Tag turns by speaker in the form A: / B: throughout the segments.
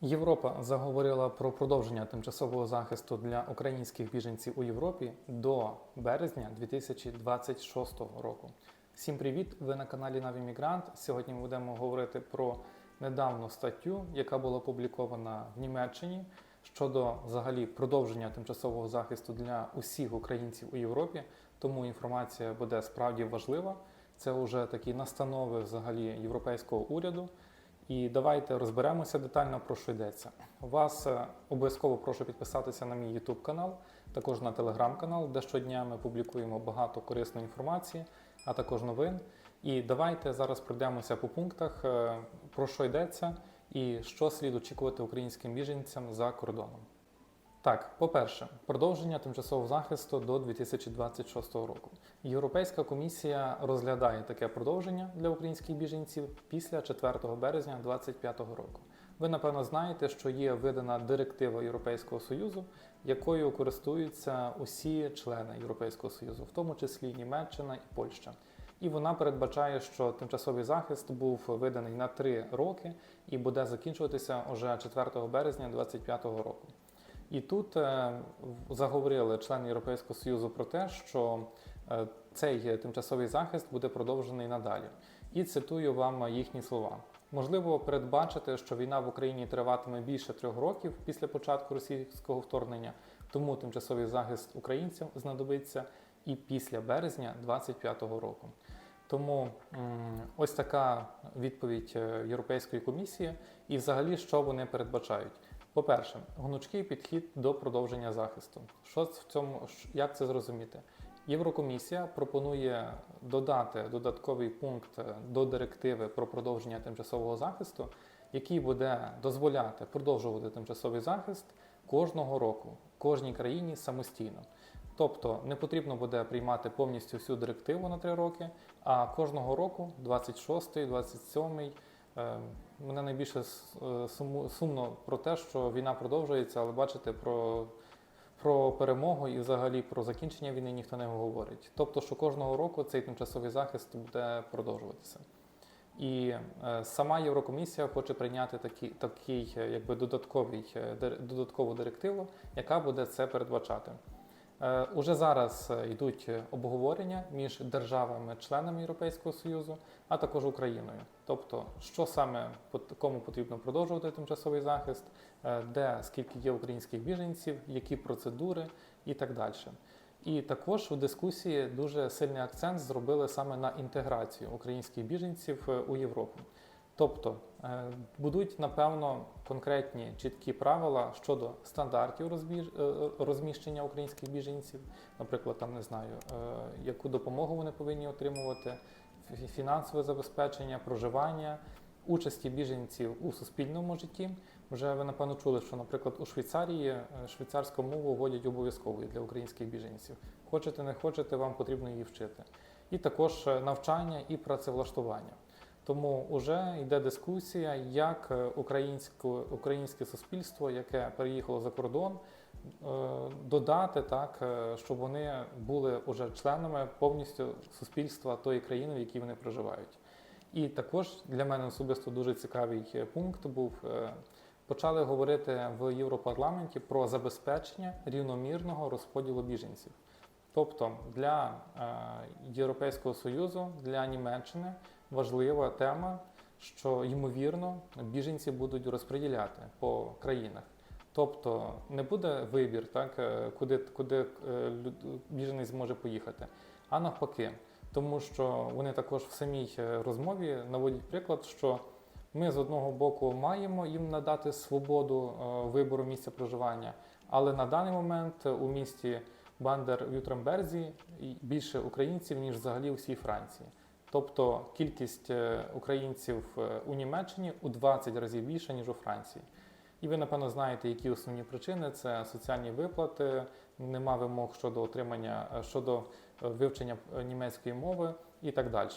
A: Європа заговорила про продовження тимчасового захисту для українських біженців у Європі до березня 2026 року. Всім привіт! Ви на каналі Навімігрант. Сьогодні ми будемо говорити про недавну статтю, яка була опублікована в Німеччині щодо взагалі продовження тимчасового захисту для усіх українців у Європі. Тому інформація буде справді важлива. Це вже такі настанови взагалі європейського уряду. І давайте розберемося детально про що йдеться. Вас е, обов'язково прошу підписатися на мій YouTube канал, також на телеграм канал, де щодня ми публікуємо багато корисної інформації, а також новин. І давайте зараз пройдемося по пунктах, е, про що йдеться і що слід очікувати українським біженцям за кордоном. Так, по-перше, продовження тимчасового захисту до 2026 року. Європейська комісія розглядає таке продовження для українських біженців після 4 березня 2025 року. Ви напевно знаєте, що є видана директива Європейського союзу, якою користуються усі члени Європейського союзу, в тому числі Німеччина і Польща. І вона передбачає, що тимчасовий захист був виданий на 3 роки і буде закінчуватися уже 4 березня 2025 року. І тут е, заговорили члени Європейського Союзу про те, що е, цей тимчасовий захист буде продовжений надалі. І цитую вам їхні слова. Можливо, передбачити, що війна в Україні триватиме більше трьох років після початку російського вторгнення, тому тимчасовий захист українцям знадобиться і після березня 2025 року. Тому ось така відповідь е, Європейської комісії, і взагалі, що вони передбачають. По-перше, гнучкий підхід до продовження захисту. Що в цьому як це зрозуміти? Єврокомісія пропонує додати додатковий пункт е, до директиви про продовження тимчасового захисту, який буде дозволяти продовжувати тимчасовий захист кожного року, кожній країні самостійно. Тобто не потрібно буде приймати повністю всю директиву на три роки, а кожного року, 26-й, 27-й, е, мене найбільше е, сумно про те, що війна продовжується, але бачите, про, про перемогу і взагалі про закінчення війни ніхто не говорить. Тобто, що кожного року цей тимчасовий захист буде продовжуватися. І е, сама Єврокомісія хоче прийняти такі, такий, е, якби додатковий, е, додаткову директиву, яка буде це передбачати. Е, Уже зараз е, йдуть е, обговорення між державами-членами Європейського Союзу, а також Україною. Тобто, що саме кому потрібно продовжувати тимчасовий захист, де скільки є українських біженців, які процедури і так далі. І також у дискусії дуже сильний акцент зробили саме на інтеграцію українських біженців у Європу. Тобто е, будуть напевно конкретні чіткі правила щодо стандартів е, розміщення українських біженців, наприклад, там не знаю, е, яку допомогу вони повинні отримувати, фінансове забезпечення, проживання, участі біженців у суспільному житті. Вже ви напевно чули, що, наприклад, у Швейцарії швейцарську мову вводять обов'язковою для українських біженців. Хочете, не хочете, вам потрібно її вчити. І також навчання і працевлаштування. Тому вже йде дискусія, як е, українське, українське суспільство, яке переїхало за кордон, е, додати так, е, щоб вони були вже членами повністю суспільства тої країни, в якій вони проживають. І також для мене особисто дуже цікавий пункт був. Почали говорити в Європарламенті про забезпечення рівномірного розподілу біженців. Тобто для Європейського Союзу, для Німеччини важлива тема, що ймовірно біженці будуть розподіляти по країнах. Тобто не буде вибір, так, е, куди, куди е, біженець зможе поїхати, а навпаки. Тому що вони також в самій е, розмові наводять приклад, що ми з одного боку маємо їм надати свободу вибору місця проживання, але на даний момент у місті Бандер Вютремберзі більше українців, ніж взагалі у всій Франції. Тобто кількість е, українців е, у Німеччині у 20 разів більше, ніж у Франції. І ви, напевно, знаєте, які основні причини це соціальні виплати, нема вимог щодо отримання, е, щодо вивчення німецької мови і так далі.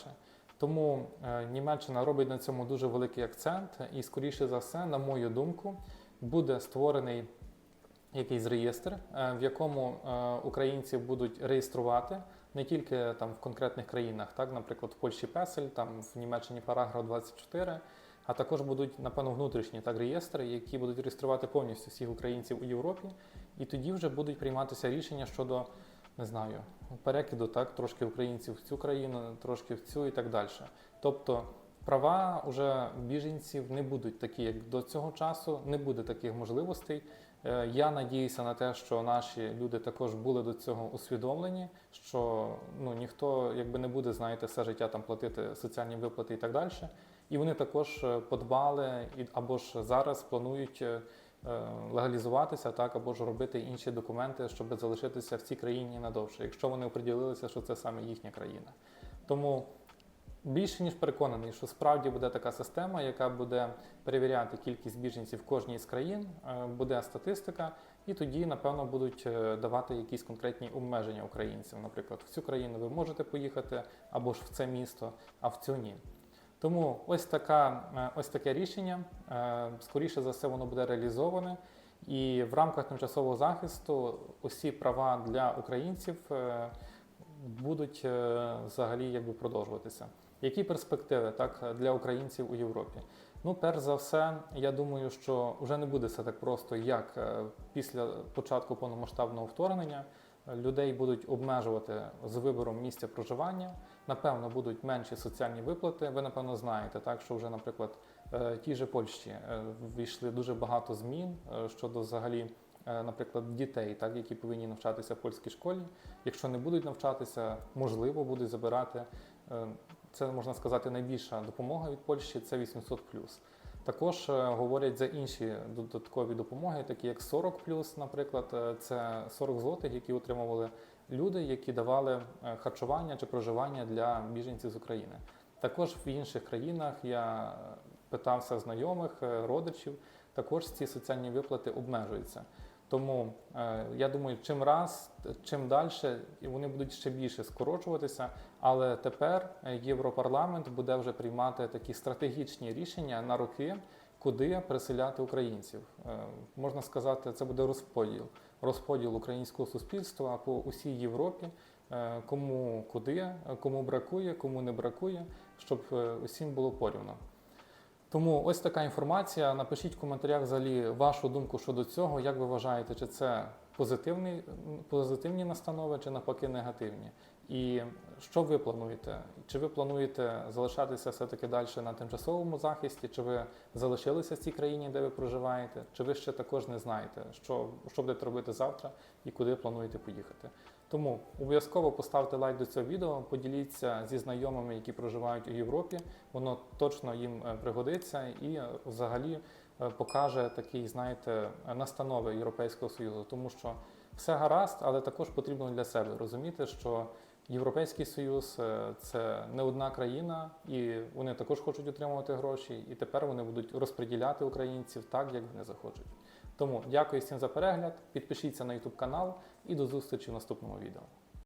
A: Тому Німеччина робить на цьому дуже великий акцент, і, скоріше за все, на мою думку, буде створений якийсь реєстр, в якому українців будуть реєструвати не тільки там в конкретних країнах, так, наприклад, в Польщі Песель, там в Німеччині параграф 24, а також будуть, напевно, внутрішні так реєстри, які будуть реєструвати повністю всіх українців у Європі, і тоді вже будуть прийматися рішення щодо не знаю, перекиду так трошки українців в цю країну, трошки в цю і так далі. Тобто права уже біженців не будуть такі, як до цього часу, не буде таких можливостей. Е, Я надіюся на те, що наші люди також були до цього усвідомлені, що ну ніхто якби не буде, знаєте, все життя там платити соціальні виплати і так далі. І вони також е, подбали або ж зараз планують е, легалізуватися, так або ж робити інші документи, щоб залишитися в цій країні надовше, якщо вони оприділилися, що це саме їхня країна. Тому більше ніж переконаний, що справді буде така система, яка буде перевіряти кількість біженців кожній з країн, е, буде статистика, і тоді, напевно, будуть е, давати якісь конкретні обмеження українцям. Наприклад, в цю країну ви можете поїхати, або ж в це місто, а в цю ні. Тому ось така, е, ось таке рішення. Скоріше за все, воно буде реалізоване. І в рамках тимчасового захисту усі права для українців будуть взагалі якби продовжуватися. Які перспективи так для українців у Європі? Ну, перш за все, я думаю, що вже не буде все так просто, як е, після початку повномасштабного вторгнення. Людей будуть обмежувати з вибором місця проживання. Напевно, будуть менші соціальні виплати. Ви напевно знаєте, так що вже, наприклад, е, ті же Польщі е, ввійшли дуже багато змін щодо взагалі, наприклад, дітей, так які повинні навчатися в польській школі. Якщо не будуть навчатися, можливо, будуть забирати. Це можна сказати найбільша допомога від Польщі це 800 також е, говорять за інші додаткові допомоги, такі як 40 наприклад, е, це 40 злотих, які отримували люди, які давали е, харчування чи проживання для біженців з України. Також в інших країнах я питався знайомих, родичів, також ці соціальні виплати обмежуються. Тому е, я думаю, чим раз, чим далі, вони будуть ще більше скорочуватися. Але тепер Європарламент буде вже приймати такі стратегічні рішення на роки, куди переселяти українців. Е, можна сказати, це буде розподіл, розподіл українського суспільства по усій Європі. е, Кому куди, кому бракує, кому не бракує, щоб усім було порівно. Тому ось така інформація. Напишіть в коментарях взагалі вашу думку щодо цього. Як ви вважаєте, чи це позитивні, позитивні настанови, чи навпаки негативні? І що ви плануєте? Чи ви плануєте залишатися все-таки далі на тимчасовому захисті? Чи ви залишилися в цій країні, де ви проживаєте? Чи ви ще також не знаєте, що, що будете робити завтра і куди плануєте поїхати? Тому обов'язково поставте лайк до цього відео, поділіться зі знайомими, які проживають у Європі. Воно точно їм е, пригодиться і е, взагалі е, покаже такі, знаєте, настанови Європейського Союзу, тому що все гаразд, але також потрібно для себе розуміти, що Європейський Союз це не одна країна, і вони також хочуть отримувати гроші, і тепер вони будуть розподіляти українців так, як вони захочуть. Тому дякую всім за перегляд, підпишіться на YouTube канал і до зустрічі в наступному відео.